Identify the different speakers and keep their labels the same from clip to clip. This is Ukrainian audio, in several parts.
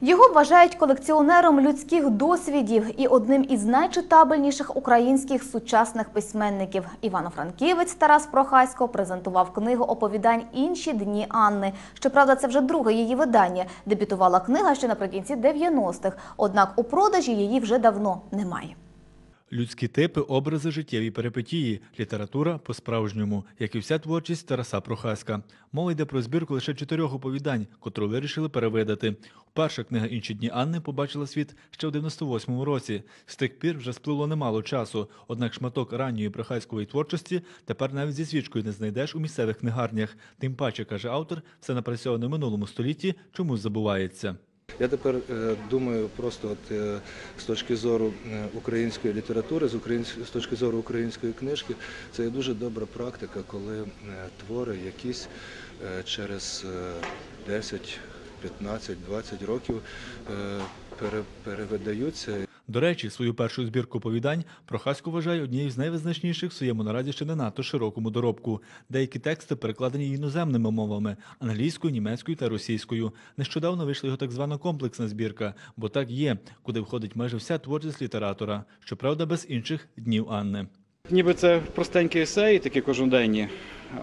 Speaker 1: Його вважають колекціонером людських досвідів і одним із найчитабельніших українських сучасних письменників. Івано-Франківець Тарас Прохасько презентував книгу оповідань Інші дні Анни. Щоправда, це вже друге її видання. Дебютувала книга ще наприкінці 90-х, однак у продажі її вже давно немає.
Speaker 2: Людські типи, образи, життєві перипетії, література по-справжньому, як і вся творчість Тараса Прохаська. Мова йде про збірку лише чотирьох оповідань, котру вирішили перевидати. Перша книга «Інші дні Анни» побачила світ ще в 98-му році. З тих пір вже сплило немало часу, однак шматок ранньої прохаськової творчості тепер навіть зі свічкою не знайдеш у місцевих книгарнях. Тим паче, каже автор, все напрацьоване в минулому столітті чомусь забувається.
Speaker 3: Я тепер е, думаю просто от, е, з точки зору е, української літератури, з, українсь- з точки зору української книжки, це є дуже добра практика, коли твори якісь через е, 10, 15, 20 років перевидаються
Speaker 2: До речі, свою першу збірку оповідань Прохасько вважає однією з найвизначніших в своєму наразі ще не надто широкому доробку. Деякі тексти перекладені іноземними мовами англійською, німецькою та російською. Нещодавно вийшла його так звана комплексна збірка, бо так є, куди входить майже вся творчість літератора, щоправда, без інших днів Анни.
Speaker 4: Ніби це простенькі есеї, такі кожноденні,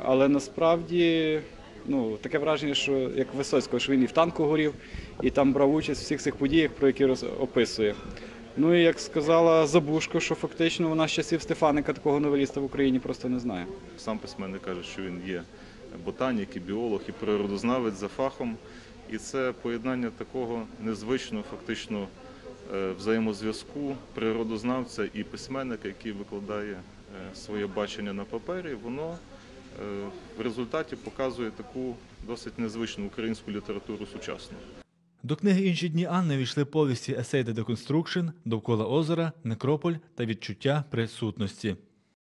Speaker 4: але насправді ну, таке враження, що як Висоцького, що він і в танку горів, і там брав участь в всіх цих подіях, про які описує. Ну і як сказала Забушко, що фактично вона з часів Стефаника такого новеліста в Україні просто не знає.
Speaker 5: Сам письменник каже, що він є ботанік, і біолог, і природознавець за фахом. І це поєднання такого незвичного фактично е, взаємозв'язку природознавця і письменника, який викладає е, своє бачення на папері, воно е, в результаті показує таку досить незвичну українську літературу сучасну.
Speaker 2: До книги Інші дні Анни війшли повісті Есей the Deconstruction, Довкола озера, Некрополь та Відчуття присутності.